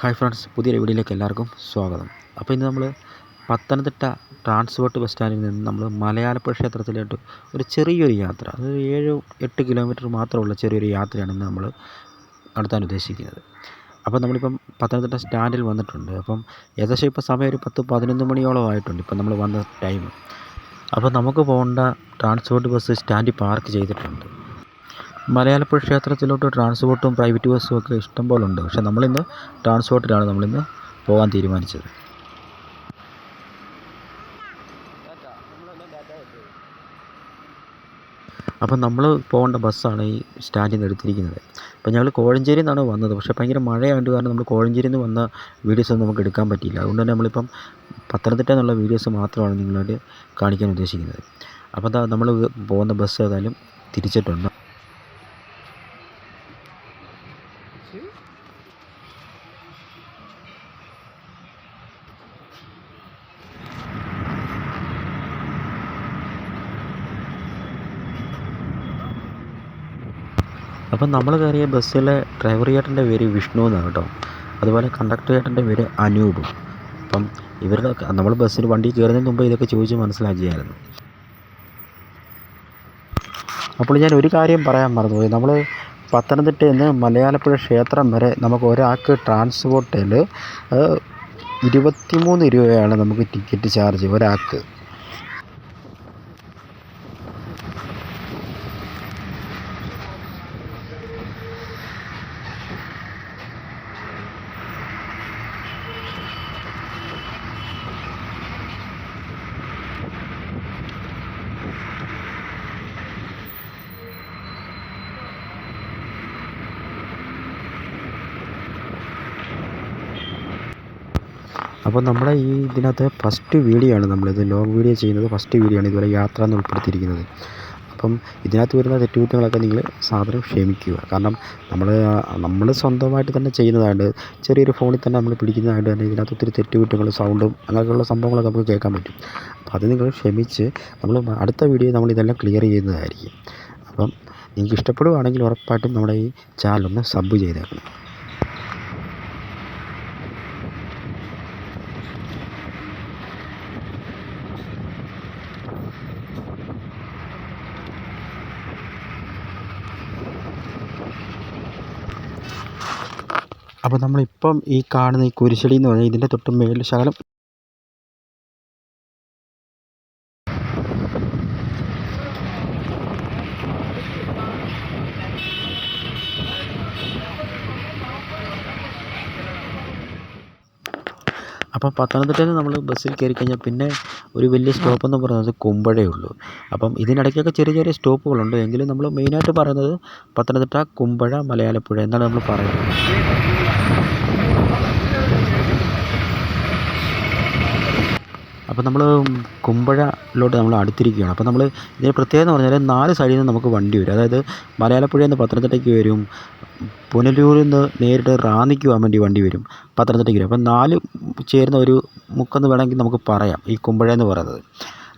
Hi friends പുതിയൊരു വീഡിയോയിലേക്ക് എല്ലാവർക്കും സ്വാഗതം. അപ്പോൾ ഇന്ന് നമ്മൾ പത്തനംതിട്ട ട്രാൻസ്പോർട്ട് ബസ് സ്റ്റാൻഡിൽ നിന്ന് നമ്മൾ മലയാളപ്പുഴ ക്ഷേത്രത്തിലോട്ട് ഒരു ചെറിയൊരു യാത്ര അതൊരു ഏഴ് എട്ട് കിലോമീറ്റർ മാത്രമുള്ള ചെറിയൊരു യാത്രയാണ് ഇന്ന് നമ്മൾ നടത്താൻ ഉദ്ദേശിക്കുന്നത്. അപ്പോൾ നമ്മളിപ്പം പത്തനംതിട്ട സ്റ്റാൻഡിൽ വന്നിട്ടുണ്ട്. അപ്പം ഏകദേശം ഇപ്പോൾ സമയം ഒരു പത്ത് പതിനൊന്ന് മണിയോളം ആയിട്ടുണ്ട് ഇപ്പം നമ്മൾ വന്ന ടൈം. അപ്പോൾ നമുക്ക് പോകേണ്ട ട്രാൻസ്പോർട്ട് ബസ് സ്റ്റാൻഡിൽ പാർക്ക് ചെയ്തിട്ടുണ്ട്. മലയാളപ്പുഴ ക്ഷേത്രത്തിലോട്ട് ട്രാൻസ്പോർട്ടും പ്രൈവറ്റ് ബസ്സും ഒക്കെ ഇഷ്ടം പോലെ ഉണ്ട് പക്ഷേ നമ്മളിന്ന് ട്രാൻസ്പോർട്ടിലാണ് നമ്മളിന്ന് പോകാൻ തീരുമാനിച്ചത്. അപ്പം നമ്മൾ പോകേണ്ട ബസ്സാണ് ഈ സ്റ്റാൻഡിൽ നിന്ന് എടുത്തിരിക്കുന്നത്. അപ്പോൾ ഞങ്ങൾ കോഴഞ്ചേരിയിൽ നിന്നാണ് വന്നത്. പക്ഷേ ഭയങ്കര മഴയായതുകൊണ്ട് കാരണം നമ്മൾ കോഴഞ്ചേരിയിൽ നിന്ന് വന്ന വീഡിയോസ് ഒന്നും നമുക്ക് എടുക്കാൻ പറ്റിയില്ല. അതുകൊണ്ട് തന്നെ നമ്മളിപ്പം പത്തനംതിട്ട എന്നുള്ള വീഡിയോസ് മാത്രമാണ് നിങ്ങളോട് കാണിക്കാൻ ഉദ്ദേശിക്കുന്നത്. അപ്പോൾ നമ്മൾ പോകുന്ന ബസ് ഏതായാലും തിരിച്ചിട്ടുണ്ട്. അപ്പം നമ്മൾ കയറിയ ബസ്സിലെ ഡ്രൈവർ ചേട്ടന്റെ പേര് വിഷ്ണു എന്നാണ് കേട്ടോ. അതുപോലെ കണ്ടക്ടർ ചേട്ടന്റെ പേര് അനൂപ്. അപ്പം ഇവരുടെ നമ്മൾ ബസ്സിൽ വണ്ടി കയറുന്നതിന് മുമ്പ് ഇതൊക്കെ ചോദിച്ച് മനസ്സിലാക്കിയായിരുന്നു. അപ്പോൾ ഞാൻ ഒരു കാര്യം പറയാൻ മറന്നുപോയി. നമ്മൾ പത്തനംതിട്ട നിന്ന് മലയാളപ്പുഴ ക്ഷേത്രം വരെ നമുക്ക് ഒരാൾക്ക് ട്രാൻസ്പോർട്ടിൽ ഇരുപത്തിമൂന്ന് രൂപയാണ് നമുക്ക് ടിക്കറ്റ് ചാർജ് ഒരാൾക്ക്. അപ്പോൾ നമ്മുടെ ഈ ഇതിനകത്ത് ഫസ്റ്റ് വീഡിയോ ആണ് നമ്മളിത് ലോങ് വീഡിയോ ചെയ്യുന്നത്. ഫസ്റ്റ് വീഡിയോ ആണ് ഇതുവരെ യാത്ര എന്ന് ഉൾപ്പെടുത്തിയിരിക്കുന്നത്. അപ്പം ഇതിനകത്ത് വരുന്ന തെറ്റുകുറ്റങ്ങളൊക്കെ നിങ്ങൾ സാധനം ക്ഷമിക്കുക. കാരണം നമ്മൾ നമ്മൾ സ്വന്തമായിട്ട് തന്നെ ചെയ്യുന്നതായത് ചെറിയൊരു ഫോണിൽ തന്നെ നമ്മൾ പിടിക്കുന്നതായിട്ട് തന്നെ ഇതിനകത്ത് ഒത്തിരി തെറ്റുകുറ്റങ്ങൾ സൗണ്ടും അങ്ങനെയുള്ള സംഭവങ്ങളൊക്കെ നമുക്ക് കേൾക്കാൻ പറ്റും. അപ്പോൾ അത് നിങ്ങൾ ക്ഷമിച്ച് നമ്മൾ അടുത്ത വീഡിയോ നമ്മൾ ഇതെല്ലാം ക്ലിയർ ചെയ്യുന്നതായിരിക്കും. അപ്പം നിങ്ങൾക്ക് ഇഷ്ടപ്പെടുകയാണെങ്കിൽ ഉറപ്പായിട്ടും നമ്മുടെ ഈ ചാനലൊന്ന് സബ് ചെയ്തേക്കണം. അപ്പോൾ നമ്മളിപ്പം ഈ കാണുന്ന ഈ കുരിശടി എന്ന് പറഞ്ഞാൽ ഇതിന്റെ തൊട്ട് മേളിൽ ശകലം അപ്പം പത്തനംതിട്ടയിൽ നമ്മൾ ബസ്സിൽ കയറി കഴിഞ്ഞാൽ പിന്നെ ഒരു വലിയ സ്റ്റോപ്പ് എന്ന് പറയുന്നത് കുമ്പഴേ ഉള്ളൂ. അപ്പം ഇതിനിടയ്ക്കൊക്കെ ചെറിയ ചെറിയ സ്റ്റോപ്പുകളുണ്ട് എങ്കിലും നമ്മൾ മെയിനായിട്ട് പറയുന്നത് പത്തനംതിട്ട കുമ്പഴ മലയാലപ്പുഴ എന്നാണ് നമ്മൾ പറയുന്നത്. അപ്പോൾ നമ്മൾ കുമ്പഴയിലോട്ട് നമ്മൾ അടുത്തിരിക്കുകയാണ്. അപ്പോൾ നമ്മൾ ഇതിന് പ്രത്യേകത എന്ന് പറഞ്ഞാൽ നാല് സൈഡിൽ നിന്ന് നമുക്ക് വണ്ടി വരും. അതായത് മലയാളപ്പുഴയിൽ നിന്ന് പത്തനംതിട്ടയ്ക്ക് വരും പുനലൂരിൽ നിന്ന് നേരിട്ട് റാന്നിക്ക് പോകാൻ വേണ്ടി വണ്ടി വരും പത്തനംതിട്ടയ്ക്ക് വരും. അപ്പം നാല് ചേരുന്ന ഒരു മുക്കെന്ന് വേണമെങ്കിൽ നമുക്ക് പറയാം ഈ കുമ്പഴ എന്ന് പറയുന്നത്.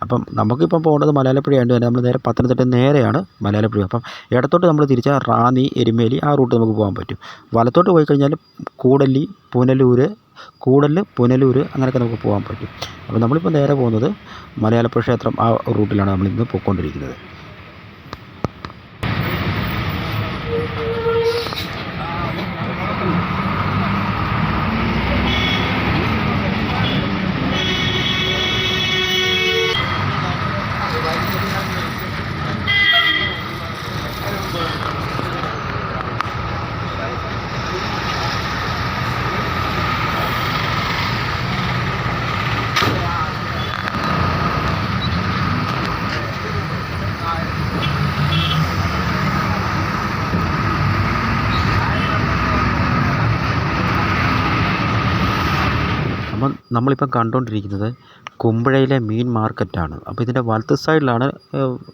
അപ്പം നമുക്കിപ്പം പോകേണ്ടത് മലയാളപ്പുഴ ആയതുകൊണ്ട് തന്നെ നമ്മൾ നേരെ പത്തനംതിട്ട നേരെയാണ് മലയാളപ്പുഴ. അപ്പം ഇടത്തോട്ട് നമ്മൾ തിരിച്ചാൽ റാന്നി എരുമേലി ആ റൂട്ട് നമുക്ക് പോകാൻ പറ്റും. വലത്തോട്ട് പോയി കഴിഞ്ഞാൽ കൂടല്ലി പുനലൂർ കൂടൽ പുനലൂർ അങ്ങനെയൊക്കെ നമുക്ക് പോകാൻ പറ്റും. അപ്പോൾ നമ്മളിപ്പോൾ നേരെ പോകുന്നത് മലയാളപ്പുഴ ക്ഷേത്രം ആ റൂട്ടിലാണ് നമ്മളിന്ന് പോയിക്കൊണ്ടിരിക്കുന്നത്. നമ്മളിപ്പം കണ്ടുകൊണ്ടിരിക്കുന്നത് കുമ്പഴയിലെ മീൻ മാർക്കറ്റാണ്. അപ്പോൾ ഇതിന്റെ വലത്ത് സൈഡിലാണ്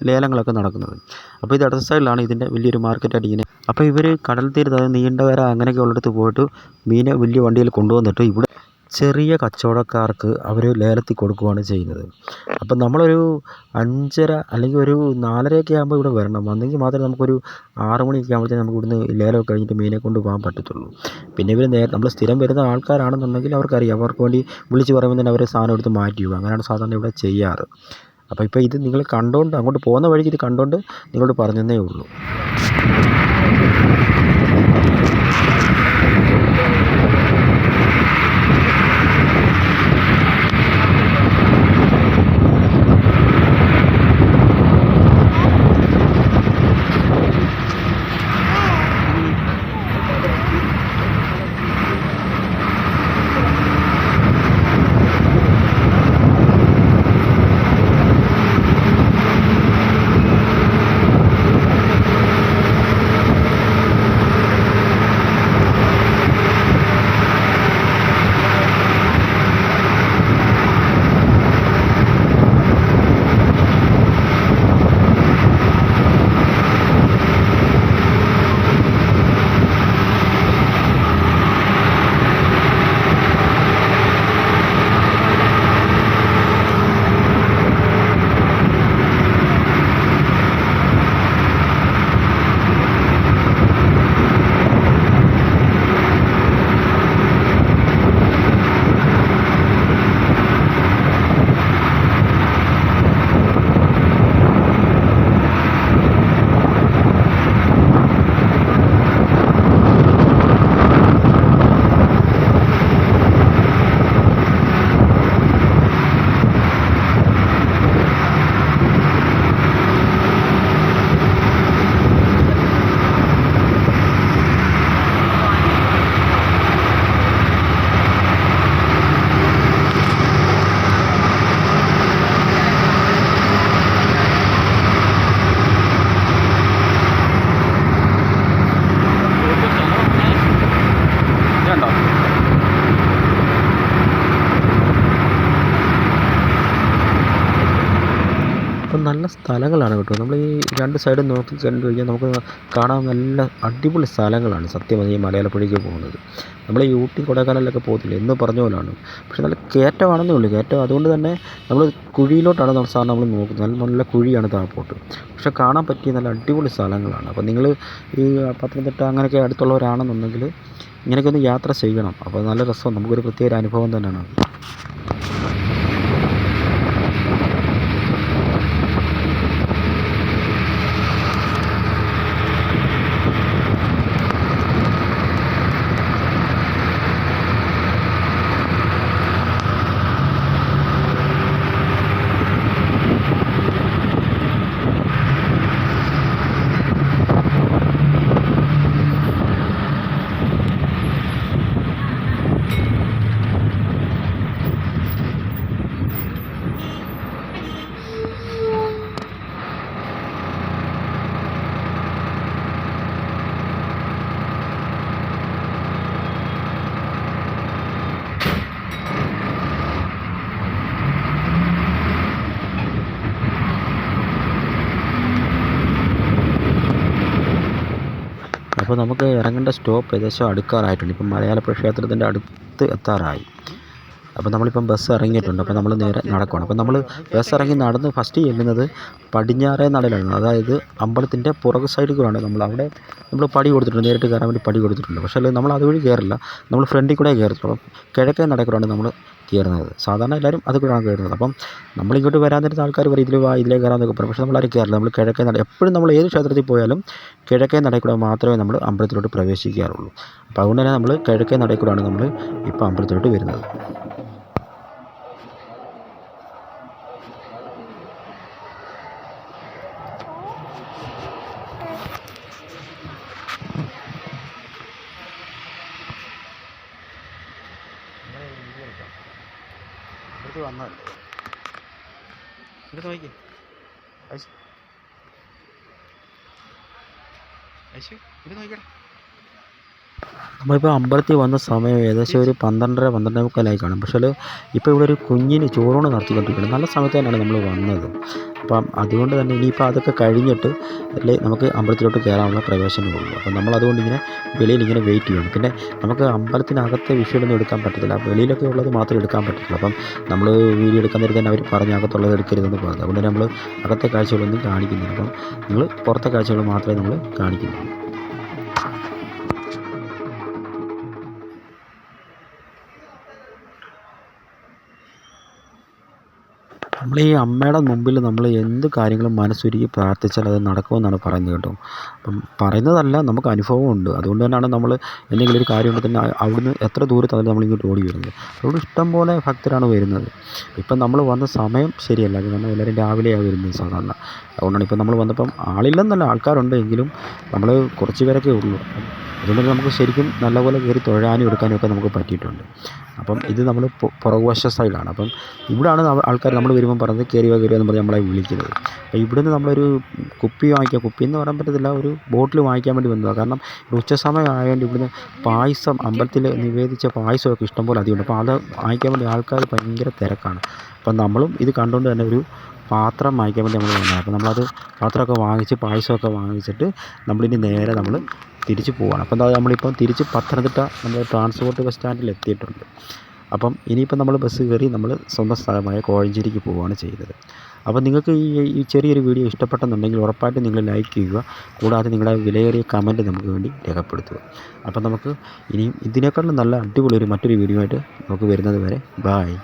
ലേലങ്ങളൊക്കെ നടക്കുന്നത്. അപ്പോൾ ഇത് ഇടത് സൈഡിലാണ് ഇതിന്റെ വലിയൊരു മാർക്കറ്റായിട്ട് ഇങ്ങനെ അപ്പോൾ ഇവർ കടൽ തീരത്ത് അതായത് നീണ്ടകര അങ്ങനെയൊക്കെ ഉള്ളിടത്ത് പോയിട്ട് മീനെ വലിയ വണ്ടിയിൽ കൊണ്ടുവന്നിട്ട് ഇവിടെ ചെറിയ കച്ചവടക്കാർക്ക് അവർ ലേലത്തിൽ കൊടുക്കുകയാണ് ചെയ്യുന്നത്. അപ്പം നമ്മളൊരു അഞ്ചര അല്ലെങ്കിൽ ഒരു നാലരയൊക്കെ ആകുമ്പോൾ ഇവിടെ വരണം. വന്നെങ്കിൽ മാത്രമേ നമുക്കൊരു ആറ് മണിയൊക്കെ ആകുമ്പോഴത്തേക്കും നമുക്ക് ഇവിടുന്ന് ലേലമൊക്കെ കഴിഞ്ഞിട്ട് മീനെ കൊണ്ട് പോകാൻ പറ്റത്തുള്ളൂ. പിന്നെ ഇവർ നേരെ നമ്മൾ സ്ഥിരം വരുന്ന ആൾക്കാരാണെന്നുണ്ടെങ്കിൽ അവർക്കറിയാം. അവർക്ക് വേണ്ടി വിളിച്ച് പറയുമ്പോൾ തന്നെ അവർ സാധനം എടുത്ത് മാറ്റി പോകും അങ്ങനെയാണ് സാധാരണ ഇവിടെ ചെയ്യാറ്. അപ്പോൾ ഇപ്പോൾ ഇത് നിങ്ങൾ കണ്ടുകൊണ്ട് അങ്ങോട്ട് പോകുന്ന വഴിക്ക് ഇത് കണ്ടുകൊണ്ട് നിങ്ങളോട് പറഞ്ഞതേ ഉള്ളൂ. സ്ഥലങ്ങളാണ് കേട്ടോ. നമ്മൾ ഈ രണ്ട് സൈഡും നോക്കി കണ്ടു കഴിഞ്ഞാൽ നമുക്ക് കാണാൻ നല്ല അടിപൊളി സ്ഥലങ്ങളാണ് സത്യം ഈ മലയാളപ്പുഴയ്ക്ക് പോകുന്നത്. നമ്മൾ ഈ ഊട്ടി കൊടൈക്കനാലിലൊക്കെ പോകത്തില്ല? എന്ന് പറഞ്ഞ പോലാണ് പക്ഷെ നല്ല കയറ്റമാണെന്നേ ഉള്ളൂ. കയറ്റം അതുകൊണ്ട് തന്നെ നമ്മൾ കുഴിയിലോട്ടാണ് നമ്മൾ സാറിന് നമ്മൾ നോക്കുന്നത്. നല്ല നല്ല കുഴിയാണ് താപ്പോട്ട് പക്ഷെ കാണാൻ പറ്റിയ നല്ല അടിപൊളി സ്ഥലങ്ങളാണ്. അപ്പോൾ നിങ്ങൾ ഈ പത്തനംതിട്ട അങ്ങനെയൊക്കെ അടുത്തുള്ളവരാണെന്നുണ്ടെങ്കിൽ ഇങ്ങനെയൊക്കെ ഒന്ന് യാത്ര ചെയ്യണം. അപ്പോൾ നല്ല രസമാണ്. നമുക്കൊരു പ്രത്യേക അനുഭവം തന്നെയാണ് അപ്പോൾ നമുക്ക് ഇറങ്ങേണ്ട സ്റ്റോപ്പ് ഏകദേശം അടുക്കാറായിട്ടുണ്ട്. ഇപ്പം മലയാള പ്രക്ഷേത്രത്തിന്റെ അടുത്ത് എത്താറായി. അപ്പോൾ നമ്മളിപ്പം ബസ് ഇറങ്ങിയിട്ടുണ്ട്. അപ്പോൾ നമ്മൾ നേരെ നടക്കുകയാണ് അപ്പോൾ നമ്മൾ ബസ് ഇറങ്ങി നടന്ന് ഫസ്റ്റ് ചെല്ലുന്നത് പടിഞ്ഞാറേ നടയിലാണ്. അതായത് അമ്പലത്തിന്റെ പുറകു സൈഡിൽ കൂടെയാണ് നമ്മൾ അവിടെ നമ്മൾ പടി കൊടുത്തിട്ടുണ്ട്. നേരിട്ട് കയറാൻ വേണ്ടി പടി കൊടുത്തിട്ടുണ്ട്. പക്ഷേ നമ്മൾ അതുവഴി കയറില്ല. നമ്മൾ ഫ്രണ്ടിൽ കൂടെ കയറത്തുള്ളൂ കിഴക്കേ നടക്കൂടാണ് നമ്മൾ കയറുന്നത്. സാധാരണ എല്ലാവരും അത് കൂടെയാണ് കയറുന്നത്. അപ്പം നമ്മളിങ്ങോട്ട് വരാൻ നേരത്തെ ആൾക്കാർ പറയും ഇതിൽ വാ ഇതിലേ കയറാമെന്നൊക്കെ പറയും. പക്ഷേ നമ്മൾ ആരും കയറില്ല. നമ്മൾ കിഴക്കേ നട എപ്പോഴും നമ്മൾ ഏത് ക്ഷേത്രത്തിൽ പോയാലും കിഴക്കേ നടക്കൂടെ മാത്രമേ നമ്മൾ അമ്പലത്തിലോട്ട് പ്രവേശിക്കാറുള്ളൂ. അപ്പോൾ അതുകൊണ്ട് തന്നെ നമ്മൾ കിഴക്കേ നടക്കൂടാണ് നമ്മൾ ഇപ്പോൾ അമ്പലത്തിലോട്ട് വരുന്നത്. ഇവിടുത്തെ വന്നതല്ലേ. ഇവിടുത്തെ നോക്കിയേ ഐശു. ഐശു ഇവിടെ നോക്കിക്കടാ നമ്മളിപ്പോൾ അമ്പലത്തിൽ വന്ന സമയം ഏകദേശം ഒരു പന്ത്രണ്ടര പന്ത്രണ്ടേ മുക്കാലായി കാണും. പക്ഷേ ഇപ്പോൾ ഇവിടെ ഒരു കുഞ്ഞിന് ചോറൂണ് നടത്തിക്കൊണ്ടിരിക്കുകയാണ് നല്ല സമയത്ത് തന്നെയാണ് നമ്മൾ വന്നത്. അപ്പം അതുകൊണ്ട് തന്നെ ഇനിയിപ്പോൾ അതൊക്കെ കഴിഞ്ഞിട്ട് അല്ലേ നമുക്ക് അമ്പലത്തിലോട്ട് കയറാനുള്ള പ്രവേശനമുള്ളൂ അപ്പം നമ്മൾ അതുകൊണ്ട് ഇങ്ങനെ വെളിയിൽ ഇങ്ങനെ വെയിറ്റ് ചെയ്യണം പിന്നെ നമുക്ക് അമ്പലത്തിനകത്തെ വിഷയമൊന്നും എടുക്കാൻ പറ്റത്തില്ല. വെളിയിലൊക്കെ ഉള്ളത് മാത്രമേ എടുക്കാൻ പറ്റത്തുള്ളൂ. അപ്പം നമ്മൾ വീഡിയോ എടുക്കാൻ നേരത്തെ തന്നെ അവർ പറഞ്ഞ് അകത്തുള്ളത് എടുക്കരുതെന്ന് പറഞ്ഞു. അതുകൊണ്ട് നമ്മൾ അകത്തെ കാഴ്ചകളൊന്നും കാണിക്കുന്നില്ല. അപ്പം നിങ്ങൾ പുറത്തെ കാഴ്ചകൾ മാത്രമേ നമ്മൾ കാണിക്കുന്നുള്ളൂ. നമ്മൾ ഈ അമ്മയുടെ മുമ്പിൽ നമ്മൾ എന്ത് കാര്യങ്ങളും മനസ്സുരുകി പ്രാർത്ഥിച്ചാൽ അത് നടക്കുമെന്നാണ് പറയുന്നത് കേട്ടോ. അപ്പം പറയുന്നതല്ല നമുക്ക് അനുഭവമുണ്ട്. അതുകൊണ്ട് തന്നെയാണ് നമ്മൾ എന്തെങ്കിലും ഒരു കാര്യം ഉണ്ടെങ്കിൽ തന്നെ അവിടുന്ന് എത്ര ദൂരത്തായാലും നമ്മൾ ഇങ്ങോട്ട് ഓടി വരുന്നത്. അവിടെ ഇഷ്ടം പോലെ ഭക്തരാണ് വരുന്നത്. ഇപ്പം നമ്മൾ വന്ന സമയം ശരിയല്ല. നമ്മൾ എല്ലാവരും രാവിലെയാണ് വരുന്നത് സാധാരണ. അതുകൊണ്ടാണ് ഇപ്പം നമ്മൾ വന്നപ്പം ആളില്ലെന്നല്ല ആൾക്കാരുണ്ടെങ്കിലും നമ്മൾ കുറച്ച് പേരൊക്കെ ഉള്ളൂ. അതുകൊണ്ട് നമുക്ക് ശരിക്കും നല്ലപോലെ കയറി തൊഴാനും എടുക്കാനും ഒക്കെ നമുക്ക് പറ്റിയിട്ടുണ്ട്. അപ്പം ഇത് നമ്മൾ പുറകുവശ സൈഡാണ്. അപ്പം ഇവിടാണ് ആൾക്കാർ നമ്മൾ വരുമ്പം പറഞ്ഞത് കയറി വാ കയറി എന്ന് പറഞ്ഞ് നമ്മളെ വിളിക്കുന്നത്. അപ്പോൾ ഇവിടുന്ന് നമ്മളൊരു കുപ്പി വാങ്ങിക്കുക. കുപ്പി എന്ന് പറയാൻ പറ്റത്തില്ല ഒരു ബോട്ടിൽ വാങ്ങിക്കാൻ വേണ്ടി വന്നതാണ് കാരണം ഉച്ച സമയം ആയതുകൊണ്ട് ഇവിടുന്ന് പായസം അമ്പലത്തിൽ നിവേദിച്ച പായസമൊക്കെ ഇഷ്ടംപോലെ അധികമുണ്ട്. അപ്പോൾ അത് വാങ്ങിക്കാൻ വേണ്ടി ആൾക്കാർ ഭയങ്കര തിരക്കാണ്. അപ്പം നമ്മളും ഇത് കണ്ടുകൊണ്ട് തന്നെ ഒരു പാത്രം വാങ്ങിക്കാൻ വേണ്ടി നമ്മൾ വന്നത് അപ്പോൾ നമ്മളത് പാത്രമൊക്കെ വാങ്ങിച്ച് പായസമൊക്കെ വാങ്ങിച്ചിട്ട് നമ്മളിനി നേരെ നമ്മൾ തിരിച്ച് പോവുകയാണ് അപ്പോൾ എന്താ നമ്മളിപ്പം തിരിച്ച് പത്തനംതിട്ട നമ്മൾ ട്രാൻസ്പോർട്ട് ബസ് സ്റ്റാൻഡിൽ എത്തിയിട്ടുണ്ട്. അപ്പം ഇനിയിപ്പം നമ്മൾ ബസ് കയറി നമ്മൾ സ്വന്തം സ്ഥലമായ കോഴഞ്ചേരിക്ക് പോവുകയാണ് ചെയ്തത്. അപ്പോൾ നിങ്ങൾക്ക് ഈ ഈ ചെറിയൊരു വീഡിയോ ഇഷ്ടപ്പെട്ടെന്നുണ്ടെങ്കിൽ ഉറപ്പായിട്ടും നിങ്ങൾ ലൈക്ക് ചെയ്യുക. കൂടാതെ നിങ്ങളുടെ വിലയേറിയ കമന്റ് നമുക്ക് വേണ്ടി രേഖപ്പെടുത്തുക. അപ്പം നമുക്ക് ഇനിയും ഇതിനേക്കാളും നല്ല അടിപൊളി ഒരു മറ്റൊരു വീഡിയോ ആയിട്ട് നമുക്ക് വരുന്നത് വരെ. ബായ്